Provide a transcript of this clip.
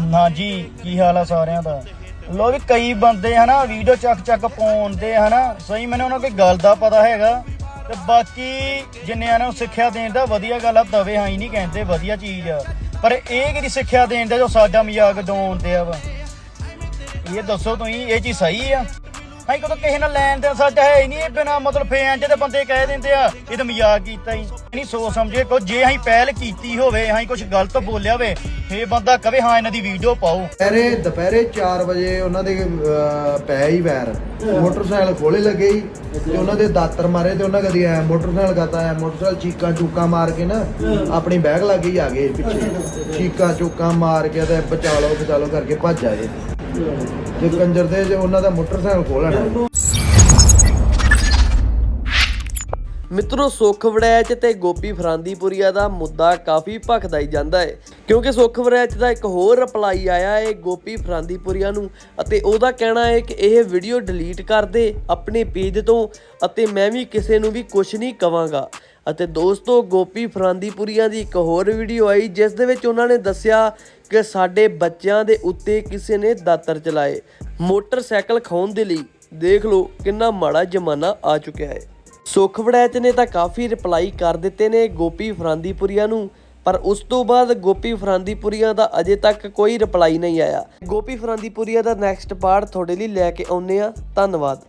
ਨਾ ਜੀ, ਕੀ ਹਾਲ ਆ ਸਾਰਿਆਂ ਦਾ? ਲੋ ਵੀ ਕਈ ਬੰਦੇ ਹਨਾ ਵੀਡੀਓ ਚੱਕ ਚੱਕ ਪਾਉਂਦੇ ਹਨਾ। ਸਹੀ, ਮੈਨੂੰ ਉਹਨਾਂ ਕੋਈ ਗੱਲ ਦਾ ਪਤਾ ਹੈਗਾ। ਤੇ ਬਾਕੀ ਜਿੰਨਿਆਂ ਨੂੰ ਸਿੱਖਿਆ ਦੇਣ ਦਾ ਵਧੀਆ ਗੱਲ ਆ ਦਵੇ ਹਾਂ ਹੀ ਨਹੀਂ ਕਹਿੰਦੇ, ਵਧੀਆ ਚੀਜ਼ ਆ। ਪਰ ਇਹ ਕਿਹਦੀ ਸਿੱਖਿਆ ਦੇਣ ਦਾ ਜੋ ਸਾਡਾ ਮਜ਼ਾਕ ਡਾਉਂਦੇ ਆ ਵਾ? ਇਹ ਦੱਸੋ ਤੁਸੀਂ, ਇਹ ਚੀਜ਼ ਸਹੀ ਆ? ਹਾਂ ਕਦੋਂ ਕਿਸੇ ਨਾਲ ਲੈਣ ਦੇ ਸੱਚ ਹੈ ਹੀ ਨਹੀਂ ਇਹ ਬਿਨਾ ਮਤਲਬ ਫੈਨ ਚ ਬੰਦੇ ਕਹਿ ਦਿੰਦੇ ਆ ਇਹ ਤਾਂ ਮਜ਼ਾਕ ਕੀਤਾ ਹੀ। ਨਹੀਂ ਸੋਚ ਸਮਝੇ ਕੋ ਜੇ ਅਸੀਂ ਪਹਿਲ ਕੀਤੀ ਹੋਵੇ ਅਸੀਂ ਕੁਝ ਗਲਤ ਬੋਲਿਆ ਹੋਵੇ ਫੇਰ ਬੰਦਾ ਕਵੇ ਹਾਂ ਇਹਨਾਂ ਦੀ ਵੀਡੀਓ ਪਾਓ। ਦੁਪਹਿਰੇ ਦੁਪਹਿਰੇ 4 ਵਜੇ ਉਹਨਾਂ ਦੇ ਅਹ, ਪੈ ਹੀ ਵੈਰ। ਮੋਟਰਸਾਈਕਲ ਖੋਲੇ ਲੱਗੇ ਹੀ ਤੇ ਉਹਨਾਂ ਦੇ ਦਾਤਰ ਮਾਰੇ ਤੇ ਉਹਨਾਂ ਕਦੀ ਐ ਮੋਟਰਸਾਈਕਲ ਕਰਤਾ ਐ ਮੋਟਰਸਾਈਕਲ ਚੀਕਾਂ ਚੂਕਾਂ ਮਾਰ ਕੇ ਨਾ ਆਪਣੀ ਬੈਗ ਲੱਗ ਹੀ ਆ ਗਏ ਪਿੱਛੇ। ਚੀਕਾਂ ਚੂਕਾਂ ਮਾਰ ਕੇ ਤੇ ਬਚਾ ਲਓ ਬਚਾ ਲਓ ਕਰਕੇ ਭੱਜ ਆਏ। ਜੇ ਕੰਜਰ ਦੇ, ਜੇ ਉਹਨਾਂ ਦਾ ਮੋਟਰਸਾਈਕਲ ਖੋਲਣਾ ਮਿੱਤਰੋ ਸੁੱਖ ਵੜੈਚ ਤੇ ਗੋਪੀ ਫਰਾਂਦੀਪੁਰੀਆ ਦਾ ਮੁੱਦਾ ਕਾਫੀ ਭਖਦਾ ਹੀ ਜਾਂਦਾ ਹੈ। ਕਿਉਂਕਿ ਸੁੱਖ ਵੜੈਚ ਦਾ ਇੱਕ ਹੋਰ ਰਿਪਲਾਈ ਆਇਆ ਹੈ ਗੋਪੀ ਫਰਾਂਦੀਪੁਰੀਆ ਨੂੰ ਅਤੇ ਉਹਦਾ ਕਹਿਣਾ ਹੈ ਕਿ ਇਹ ਵੀਡੀਓ ਡਿਲੀਟ ਕਰ ਦੇ ਆਪਣੇ ਪੇਜ ਤੋਂ ਅਤੇ ਮੈਂ ਵੀ ਕਿਸੇ ਨੂੰ ਵੀ ਕੁਝ ਨਹੀਂ ਕਵਾਂਗਾ। ਅਤੇ ਦੋਸਤੋ, ਗੋਪੀ ਫਰਾਂਦੀਪੁਰੀਆ ਦੀ ਇੱਕ ਹੋਰ ਵੀਡੀਓ ਆਈ, ਜਿਸ ਦੇ ਵਿੱਚ ਉਹਨਾਂ ਨੇ ਦੱਸਿਆ ਕਿ ਸਾਡੇ ਬੱਚਿਆਂ ਦੇ ਉੱਤੇ ਕਿਸੇ ਨੇ ਦਾਤਰ ਚਲਾਏ। ਮੋਟਰਸਾਈਕਲ ਖਾਉਣ ਦੇ ਲਈ, ਦੇਖ ਲਓ ਕਿੰਨਾ ਮਾੜਾ ਜ਼ਮਾਨਾ ਆ ਚੁੱਕਿਆ ਹੈ। ਸੁਖ ਵੜੈਚ ਨੇ ਤਾਂ ਕਾਫੀ ਰਿਪਲਾਈ ਕਰ ਦਿੱਤੇ ਨੇ ਗੋਪੀ ਫਰਾਂਦੀਪੁਰੀਆ ਨੂੰ, ਪਰ ਉਸ ਤੋਂ ਬਾਅਦ ਗੋਪੀ ਫਰਾਂਦੀਪੁਰੀਆ ਦਾ ਅਜੇ ਤੱਕ ਕੋਈ ਰਿਪਲਾਈ ਨਹੀਂ ਆਇਆ। ਗੋਪੀ ਫਰਾਂਦੀਪੁਰੀਆ ਦਾ ਨੈਕਸਟ ਪਾਰਟ ਤੁਹਾਡੇ ਲਈ ਲੈ ਕੇ ਆਉਨੇ ਆ ਧੰਨਵਾਦ।